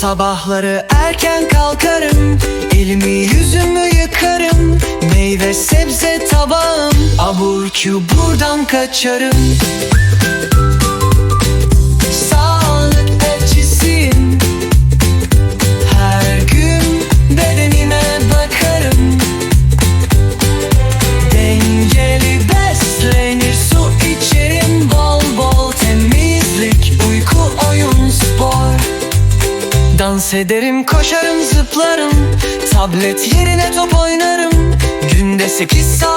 Sabahları erken kalkarım. Elimi yüzümü yıkarım. Meyve sebze tabağım. Abur buradan kaçarım Dans ederim koşarım zıplarım. Tablet yerine top oynarım. Günde 8 saat